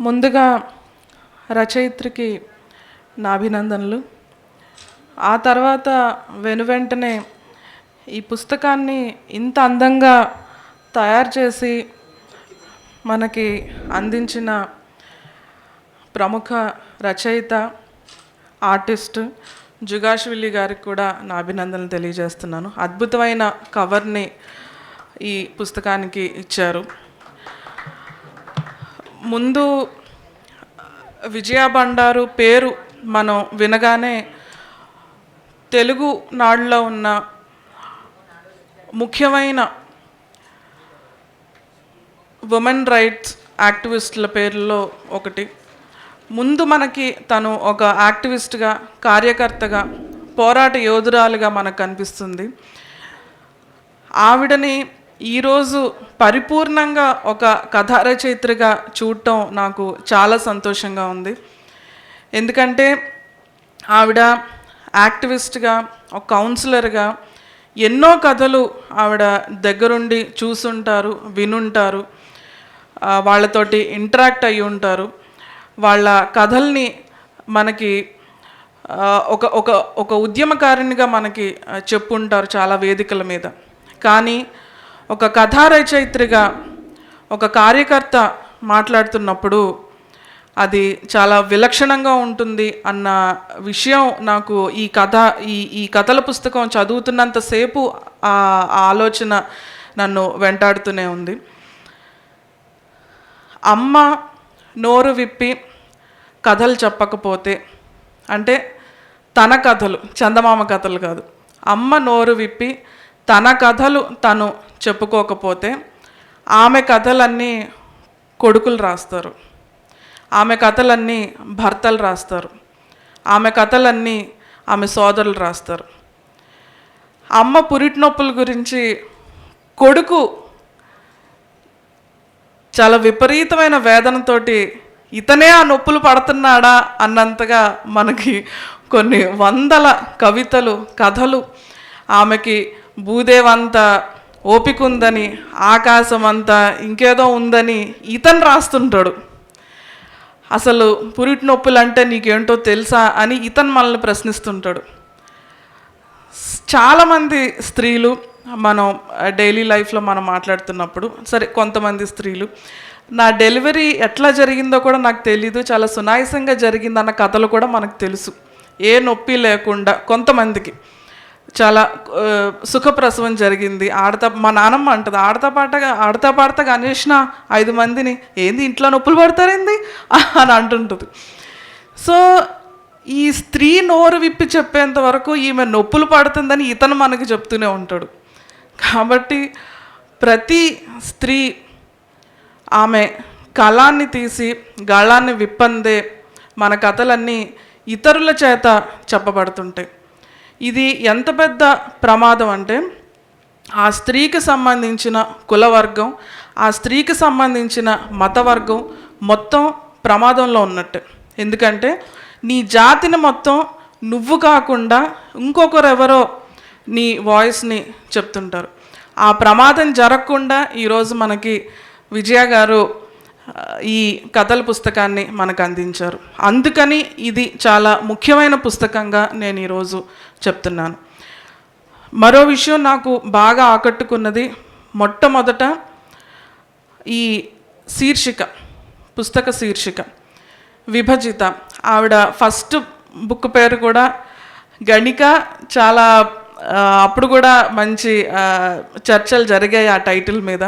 ముందుగా రచయిత్రికి నా అభినందనలు. ఆ తర్వాత వెనువెంటనే ఈ పుస్తకాన్ని ఇంత అందంగా తయారు చేసి మనకి అందించిన ప్రముఖ రచయిత ఆర్టిస్ట్ జుగాష్విల్లి గారికి కూడా నా అభినందనలు తెలియజేస్తున్నాను. అద్భుతమైన కవర్ని ఈ పుస్తకానికి ఇచ్చారు. ముందు విజయ బండారు పేరు మనం వినగానే తెలుగు నాడులో ఉన్న ముఖ్యమైన ఉమెన్ రైట్స్ యాక్టివిస్టుల పేర్లలో ఒకటి. ముందు మనకి తను ఒక యాక్టివిస్ట్గా కార్యకర్తగా పోరాట యోధురాలుగా మనకు కనిపిస్తుంది. ఆవిడని ఈరోజు పరిపూర్ణంగా ఒక కథా రచయిత్రిగా చూడటం నాకు చాలా సంతోషంగా ఉంది. ఎందుకంటే ఆవిడ యాక్టివిస్ట్గా ఒక కౌన్సిలర్గా ఎన్నో కథలు ఆవిడ దగ్గరుండి చూసుంటారు వినుంటారు. వాళ్ళతోటి ఇంటరాక్ట్ అయి ఉంటారు. వాళ్ళ కథల్ని మనకి ఒక ఒక ఒక ఉద్యమకారిణిగా మనకి చెప్పుంటారు చాలా వేదికల మీద. కానీ ఒక కథా రచయిత్రిగా ఒక కార్యకర్త మాట్లాడుతున్నప్పుడు అది చాలా విలక్షణంగా ఉంటుంది అన్న విషయం నాకు ఈ కథ ఈ ఈ కథల పుస్తకం చదువుతున్నంతసేపు ఆ ఆ ఆలోచన నన్ను వెంటాడుతూనే ఉంది. అమ్మ నోరు విప్పి కథలు చెప్పకపోతే అంటే తన కథలు చందమామ కథలు కాదు. అమ్మ నోరు విప్పి తన కథలు తను చెప్పుకోకపోతే ఆమె కథలన్నీ కొడుకులు రాస్తారు. ఆమె కథలన్నీ భర్తలు రాస్తారు. ఆమె కథలన్నీ ఆమె సోదరులు రాస్తారు. అమ్మ పురిటి నొప్పుల గురించి కొడుకు చాలా విపరీతమైన వేదనతోటి ఇతనే ఆ నొప్పులు పడుతున్నాడా అన్నంతగా మనకి కొన్ని వందల కవితలు కథలు ఆమెకి భూదేవంతా ఓపిక ఉందని ఆకాశం అంతా ఇంకేదో ఉందని ఇతను రాస్తుంటాడు. అసలు పురిటి నొప్పులు అంటే నీకేంటో తెలుసా అని ఇతను మనల్ని ప్రశ్నిస్తుంటాడు. చాలామంది స్త్రీలు మనం డైలీ లైఫ్లో మనం మాట్లాడుతున్నప్పుడు సరే కొంతమంది స్త్రీలు నా డెలివరీ ఎట్లా జరిగిందో కూడా నాకు తెలీదు చాలా సునాయసంగా జరిగిందన్న కథలు కూడా మనకు తెలుసు. ఏ నొప్పి లేకుండా కొంతమందికి. చాలా సుఖప్రసవం జరిగింది. ఆడతా మా నానమ్మ అంటది ఆడతా పాటగా ఆడతా పాడతా అనేసిన ఐదు మందిని ఏంది ఇంట్లో నొప్పులు పడతారేంది? అని అంటుంటుంది. సో ఈ స్త్రీ నోరు విప్పి చెప్పేంత వరకు ఈమె నొప్పులు పడుతుందని ఇతను మనకి చెప్తూనే ఉంటాడు. కాబట్టి ప్రతి స్త్రీ ఆమె కళాన్ని తీసి గళాన్ని విప్పందే మన కథలన్నీ ఇతరుల చేత చెప్పబడుతుంటాయి. ఇది ఎంత పెద్ద ప్రమాదం అంటే ఆ స్త్రీకి సంబంధించిన కులవర్గం ఆ స్త్రీకి సంబంధించిన మతవర్గం మొత్తం ప్రమాదంలో ఉన్నట్టు. ఎందుకంటే నీ జాతిని మొత్తం నువ్వు కాకుండా ఇంకొకరు ఎవరో నీ వాయిస్ని చెప్తుంటారు. ఆ ప్రమాదం జరగకుండా ఈరోజు మనకి విజయ గారు ఈ కథల పుస్తకాన్ని మనకు అందించారు. అందుకని ఇది చాలా ముఖ్యమైన పుస్తకంగా నేను ఈరోజు చెప్తున్నాను. మరో విషయం నాకు బాగా ఆకట్టుకున్నది మొట్టమొదట ఈ శీర్షిక పుస్తక శీర్షిక విభజిత. ఆవిడ ఫస్ట్ బుక్ పేరు కూడా గణిక చాలా అప్పుడు కూడా మంచి చర్చలు జరిగాయి ఆ టైటిల్ మీద.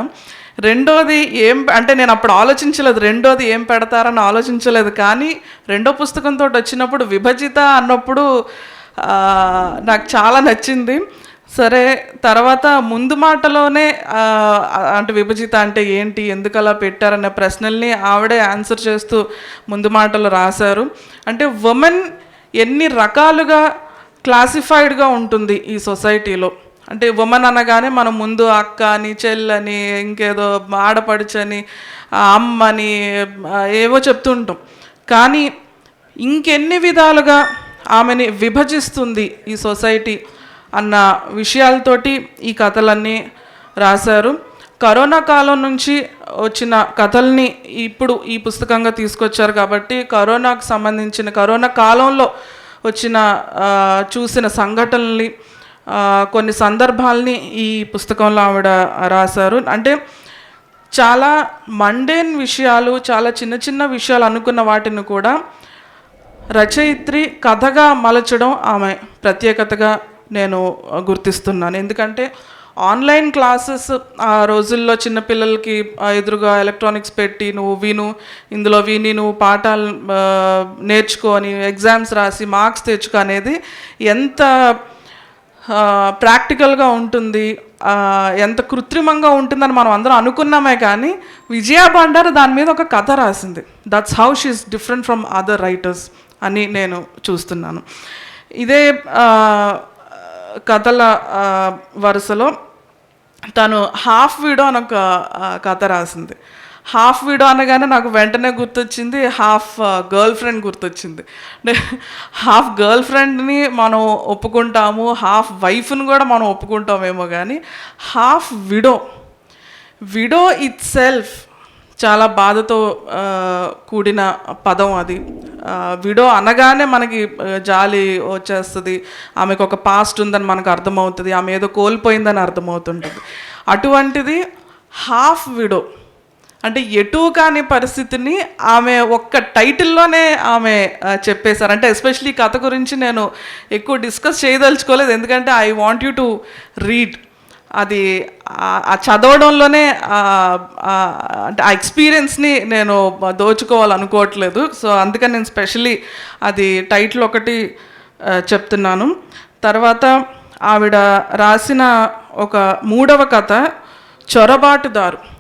రెండోది ఏం అంటే నేను అప్పుడు ఆలోచించలేదు రెండోది ఏం పెడతారని ఆలోచించలేదు కానీ రెండో పుస్తకంతో వచ్చినప్పుడు విభజిత అన్నప్పుడు నాకు చాలా నచ్చింది. సరే తర్వాత ముందు మాటలోనే అంటే విభజిత అంటే ఏంటి ఎందుకు అలా పెట్టారనే ప్రశ్నల్ని ఆవిడే ఆన్సర్ చేస్తూ ముందు మాటలు రాశారు. అంటే ఉమెన్ ఎన్ని రకాలుగా క్లాసిఫైడ్గా ఉంటుంది ఈ సొసైటీలో? అంటే ఉమెన్ అనగానే మనం ముందు అక్క అని చెల్లని ఇంకేదో ఆడపడుచని అమ్మని ఏవో చెప్తుంటాం. కానీ ఇంకెన్ని విధాలుగా ఆమెని విభజిస్తుంది ఈ సొసైటీ అన్న విషయాలతోటి ఈ కథలన్నీ రాశారు. కరోనా కాలం నుంచి వచ్చిన కథల్ని ఇప్పుడు ఈ పుస్తకంగా తీసుకొచ్చారు కాబట్టి కరోనాకు సంబంధించిన కరోనా కాలంలో వచ్చిన చూసిన సంఘటనల్ని కొన్ని సందర్భాల్ని ఈ పుస్తకంలో ఆవిడ రాశారు. అంటే చాలా మండేన్ విషయాలు చాలా చిన్న చిన్న విషయాలు అనుకున్న వాటిని కూడా రచయిత్రి కథగా మలచడం ఆమె ప్రత్యేకతగా నేను గుర్తిస్తున్నాను. ఎందుకంటే ఆన్లైన్ క్లాసెస్ ఆ రోజుల్లో చిన్నపిల్లలకి ఎదురుగా ఎలక్ట్రానిక్స్ పెట్టి నువ్వు విను ఇందులో విని నువ్వు పాఠాలు నేర్చుకొని ఎగ్జామ్స్ రాసి మార్క్స్ తెచ్చుకో అనేది ఎంత ప్రాక్టికల్గా ఉంటుంది. ఎంత కృత్రిమంగా ఉంటుందని మనం అందరం అనుకున్నామే కానీ విజయా బండారు దాని మీద ఒక కథ రాసింది. That's how she's different from other writers అని నేను చూస్తున్నాను. ఇదే కథల వరుసలో తను హాఫ్ వీడో అని ఒక కథ రాసింది. హాఫ్ వీడో అనగానే నాకు వెంటనే గుర్తొచ్చింది హాఫ్ గర్ల్ ఫ్రెండ్ గుర్తొచ్చింది. అంటే హాఫ్ గర్ల్ ఫ్రెండ్ని మనం ఒప్పుకుంటాము హాఫ్ వైఫ్ని కూడా మనం ఒప్పుకుంటామేమో కానీ half widow. Widow itself చాలా బాధతో కూడిన పదం అది. విడో అనగానే మనకి జాలి వచ్చేస్తుంది ఆమెకు ఒక పాస్ట్ ఉందని మనకు అర్థమవుతుంది ఆమె ఏదో కోల్పోయిందని అర్థమవుతుంటుంది. అటువంటిది హాఫ్ విడో. అంటే ఎటు కాని పరిస్థితిని ఆమె ఒక్క టైటిల్లోనే ఆమె చెప్పేశారు. అంటే ఎస్పెషలీ కథ గురించి నేను ఎక్కువ డిస్కస్ చేయదలుచుకోలేదు. ఎందుకంటే I want you to read. అది ఆ- చదవడంలోనే అంటే ఆ ఎక్స్పీరియన్స్ని నేను దోచుకోవాలనుకోవట్లేదు. సో అందుకని నేను స్పెషలీ అది టైటిల్ ఒకటి చెప్తున్నాను. తర్వాత ఆవిడ రాసిన ఒక మూడవ కథ చొరబాటుదారు.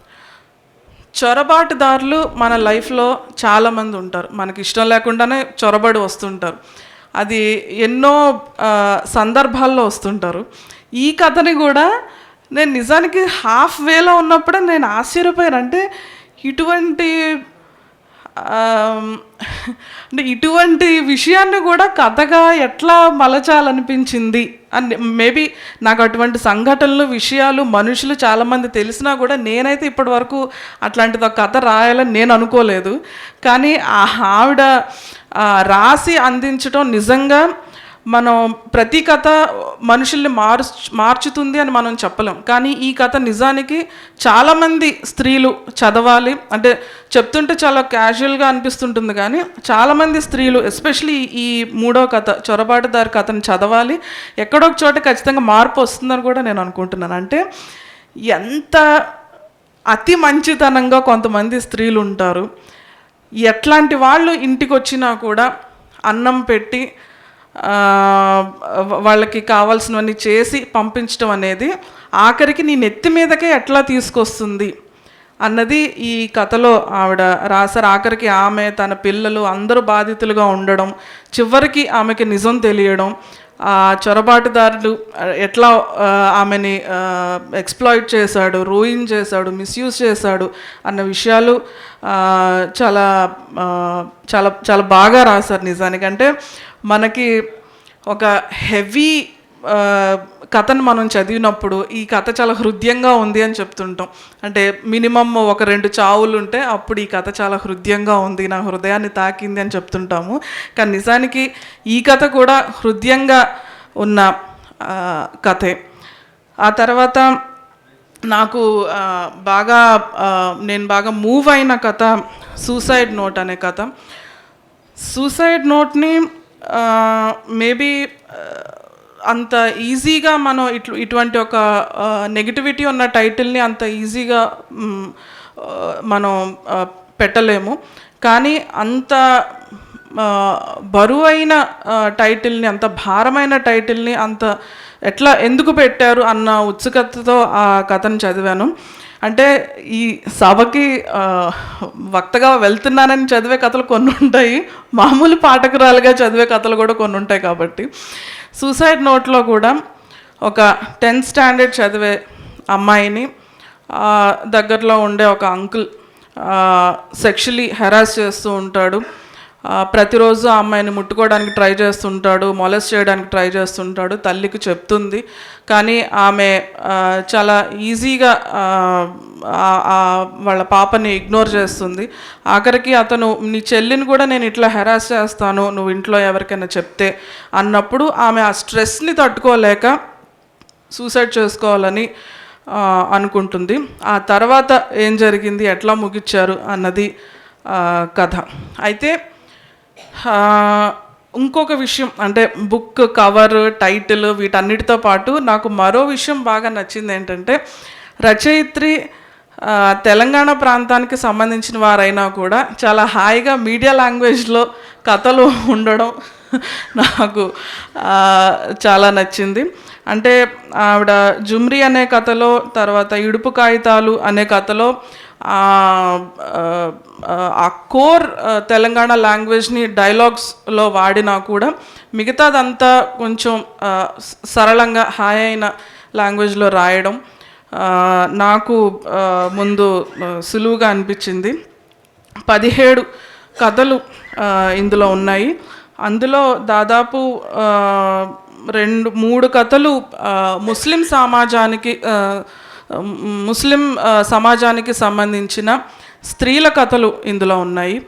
చొరబాటుదారులు మన లైఫ్లో చాలామంది ఉంటారు. మనకి ఇష్టం లేకుండానే చొరబడి వస్తుంటారు. అది ఎన్నో సందర్భాల్లో వస్తుంటారు. ఈ కథని కూడా నేను నిజానికి హాఫ్ వేలో ఉన్నప్పుడే నేను ఆశ్చర్యపోయాను. అంటే ఇటువంటి అంటే ఇటువంటి విషయాన్ని కూడా కథగా ఎట్లా మలచాలనిపించింది? అని మేబీ నాకు అటువంటి సంఘటనలు విషయాలు మనుషులు చాలామంది తెలిసినా కూడా నేనైతే ఇప్పటి వరకు అట్లాంటిది ఒక కథ రాయాలని నేను అనుకోలేదు. కానీ ఆ ఆవిడ రాసి అందించడం నిజంగా మనం ప్రతి కథ మనుషుల్ని మారు మార్చుతుంది అని మనం చెప్పలేం. కానీ ఈ కథ నిజానికి చాలామంది స్త్రీలు చదవాలి. అంటే చెప్తుంటే చాలా క్యాజువల్గా అనిపిస్తుంటుంది కానీ చాలామంది స్త్రీలు ఎస్పెషలీ ఈ మూడో కథ చొరబాటుదారి కథను చదవాలి. ఎక్కడో ఒక చోట ఖచ్చితంగా మార్పు వస్తుందని కూడా నేను అనుకుంటున్నాను. అంటే ఎంత అతి మంచితనంగా కొంతమంది స్త్రీలు ఉంటారు. ఎట్లాంటి వాళ్ళు ఇంటికి వచ్చినా కూడా అన్నం పెట్టి వాళ్ళకి కావాల్సినవన్నీ చేసి పంపించడం అనేది ఆఖరికి నీ నెత్తి మీదకే ఎట్లా తీసుకొస్తుంది అన్నది ఈ కథలో ఆవిడ రాసారు ఆఖరికి ఆమె తన పిల్లలు అందరూ బాధితులుగా ఉండడం చివరికి ఆమెకి నిజం తెలియడం ఆ చొరబాటుదారులు ఎట్లా ఆమెని ఎక్స్ప్లాయిట్ చేశాడు రూయిన్ చేశాడు మిస్యూజ్ చేశాడు అన్న విషయాలు చాలా చాలా చాలా బాగా రాశారు నిజానికి. అంటే మనకి ఒక హెవీ కథను మనం చదివినప్పుడు ఈ కథ చాలా హృదయంగా ఉంది అని చెప్తుంటాం. అంటే మినిమమ్ ఒక రెండు చావులు ఉంటే అప్పుడు ఈ కథ చాలా హృదయంగా ఉంది నా హృదయాన్ని తాకింది అని చెప్తుంటాము. కానీ నిజానికి ఈ కథ కూడా హృదయంగా ఉన్న కథే. ఆ తర్వాత నాకు బాగా నేను బాగా మూవ్ అయిన కథ సూసైడ్ నోట్ అనే కథ. సూసైడ్ నోట్ని మేబీ అంత ఈజీగా మనం ఇట్లు ఇటువంటి ఒక నెగిటివిటీ ఉన్న టైటిల్ని అంత ఈజీగా మనం పెట్టలేము. కానీ అంత బరువు బరువైన టైటిల్ని అంత భారమైన టైటిల్ని అంత ఎట్లా ఎందుకు పెట్టారు అన్న ఉత్సుకతతో ఆ కథను చదివాను. అంటే ఈ సభకి వక్తగా వెళ్తున్నానని చదివే కథలు కొన్ని ఉంటాయి. మామూలు పాఠకురాలుగా చదివే కథలు కూడా కొన్ని ఉంటాయి కాబట్టి. సూసైడ్ నోట్లో కూడా ఒక టెన్త్ స్టాండర్డ్ చదివే అమ్మాయిని దగ్గరలో ఉండే ఒక అంకుల్ సెక్షువలీ హెరాస్ చేస్తూ ఉంటాడు. ప్రతిరోజు ఆ అమ్మాయిని ముట్టుకోవడానికి ట్రై చేస్తుంటాడు మొలెస్ చేయడానికి ట్రై చేస్తుంటాడు తల్లికి చెప్తుంది. కానీ ఆమె చాలా ఈజీగా వాళ్ళ పాపని ఇగ్నోర్ చేస్తుంది. ఆఖరికి అతను నీ చెల్లిని కూడా నేను ఇట్లా హెరాస్ చేస్తాను నువ్వు ఇంట్లో ఎవరికైనా చెప్తే అన్నప్పుడు ఆమె ఆ స్ట్రెస్ని తట్టుకోలేక సూసైడ్ చేసుకోవాలని అనుకుంటుంది. ఆ తర్వాత ఏం జరిగింది ఎట్లా ముగిచ్చారు అన్నది కథ. అయితే ఇంకొక విషయం అంటే బుక్ కవర్ టైటిల్ వీటన్నిటితో పాటు నాకు మరో విషయం బాగా నచ్చింది ఏంటంటే రచయిత్రి తెలంగాణ ప్రాంతానికి సంబంధించిన వారైనా కూడా చాలా హాయిగా మీడియా లాంగ్వేజ్లో కథలు ఉండడం నాకు చాలా నచ్చింది. అంటే ఆవిడ జుమ్రి అనే కథలో తర్వాత ఇడుపు కాగితాలు అనే కథలో ఆ, కోర్ తెలంగాణ లాంగ్వేజ్ని డైలాగ్స్లో వాడినా కూడా మిగతాదంతా కొంచెం సరళంగా హాయ్ అయిన లాంగ్వేజ్లో రాయడం నాకు ముందు సులువుగా అనిపించింది. పదిహేడు కథలు ఇందులో ఉన్నాయి. అందులో దాదాపు రెండు మూడు కథలు ముస్లిం సమాజానికి ముస్లిం సమాజానికి సంబంధించిన స్త్రీల కథలు ఇందులో ఉన్నాయి.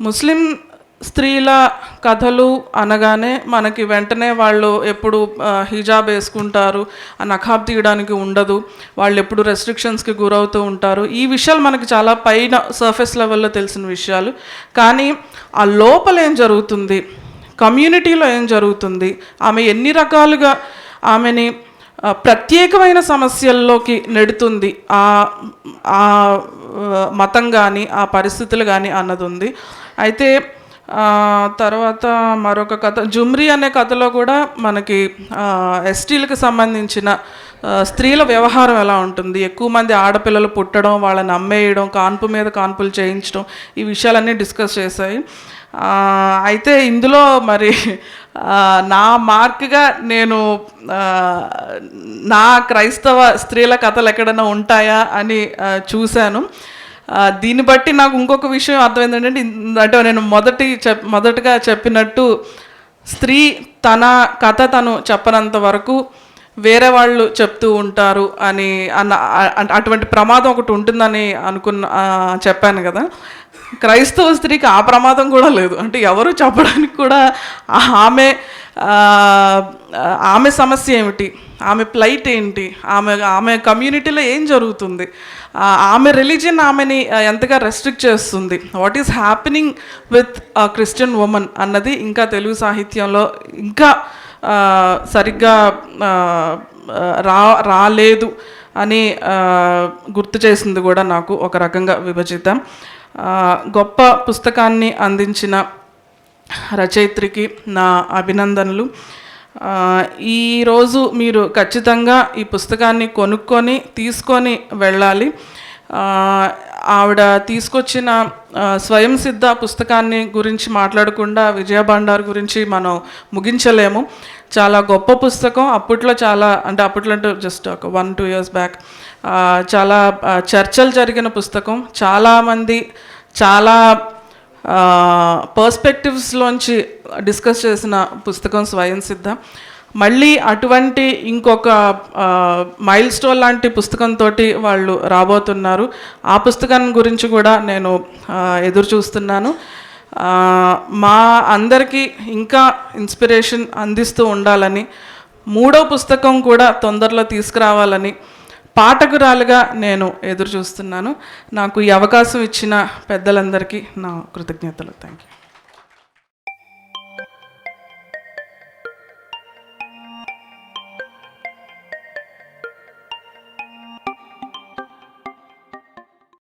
ముస్లిం స్త్రీల కథలు అనగానే మనకి వెంటనే వాళ్ళు ఎప్పుడు హిజాబ్ వేసుకుంటారు ఆ నఖాబ్ తీయడానికి ఉండదు వాళ్ళు ఎప్పుడు రెస్ట్రిక్షన్స్కి గురవుతూ ఉంటారు. ఈ విషయాలు మనకి చాలా పైన సర్ఫేస్ లెవెల్లో తెలిసిన విషయాలు. కానీ ఆ లోపల ఏం జరుగుతుంది? కమ్యూనిటీలో ఏం జరుగుతుంది? ఆమె ఎన్ని రకాలుగా ఆమెని ప్రత్యేకమైన సమస్యల్లోకి నెడుతుంది ఆ ఆ మతం కానీ ఆ పరిస్థితులు కానీ అన్నది ఉంది అయితే తర్వాత మరొక కథ జుమ్రి అనే కథలో కూడా మనకి ఎస్టీలకు సంబంధించిన స్త్రీల వ్యవహారం ఎలా ఉంటుంది? ఎక్కువ మంది ఆడపిల్లలు పుట్టడం వాళ్ళని అమ్మేయడం కాన్పు మీద కాన్పులు చేయించడం ఈ విషయాలన్నీ డిస్కస్ చేశాయి. అయితే ఇందులో మరి నా మార్క్గా నేను నా క్రైస్తవ స్త్రీల కథలు ఎక్కడైనా ఉంటాయా అని చూశాను. దీన్ని బట్టి నాకు ఇంకొక విషయం అర్థమైంది ఏంటంటే అంటే నేను మొదటి చెప్ మొదటగా చెప్పినట్టు స్త్రీ తన కథ తను చెప్పనంత వరకు వేరే వాళ్ళు చెప్తూ ఉంటారు అని అన్న అటువంటి ప్రమాదం ఒకటి ఉంటుందని అనుకున్న చెప్పాను కదా. క్రైస్తవ స్త్రీకి ఆ ప్రమాదం కూడా లేదు. అంటే ఎవరు చెప్పడానికి కూడా ఆ- ఆమె ఆమె సమస్య ఏమిటి? ఆమె ప్లైట్ ఏంటి? ఆమె ఆమె కమ్యూనిటీలో ఏం జరుగుతుంది? ఆమె రిలీజియన్ ఆమెని ఎంతగా రెస్ట్రిక్ట్ చేస్తుంది? What is happening with Christian women అన్నది ఇంకా తెలుగు సాహిత్యంలో ఇంకా సరిగ్గా రా రాలేదు అని గుర్తు చేసింది కూడా నాకు ఒక రకంగా విభజిత గొప్ప పుస్తకాన్ని అందించిన రచయిత్రికి నా అభినందనలు. ఈరోజు మీరు ఖచ్చితంగా ఈ పుస్తకాన్ని కొనుక్కొని తీసుకొని వెళ్ళాలి. ఆవిడ తీసుకొచ్చిన స్వయం సిద్ధ పుస్తకాన్ని గురించి మాట్లాడకుండా విజయ భండార్ గురించి మనం ముగించలేము. చాలా గొప్ప పుస్తకం. అప్పట్లో చాలా అంటే అప్పట్లో అంటే జస్ట్ ఒక వన్ టూ ఇయర్స్ బ్యాక్ చాలా చర్చలు జరిగిన పుస్తకం. చాలామంది చాలా పర్స్పెక్టివ్స్లోంచి డిస్కస్ చేసిన పుస్తకం స్వయం సిద్ధ. మళ్ళీ అటువంటి ఇంకొక మైల్ స్టోన్ లాంటి పుస్తకంతో వాళ్ళు రాబోతున్నారు. ఆ పుస్తకం గురించి కూడా నేను ఎదురు చూస్తున్నాను. మా అందరికీ ఇంకా ఇన్స్పిరేషన్ అందిస్తూ ఉండాలని మూడో పుస్తకం కూడా తొందరలో తీసుకురావాలని పాఠకురాలుగా నేను ఎదురు చూస్తున్నాను. నాకు ఈ అవకాశం ఇచ్చిన పెద్దలందరికీ నా కృతజ్ఞతలు. Thank you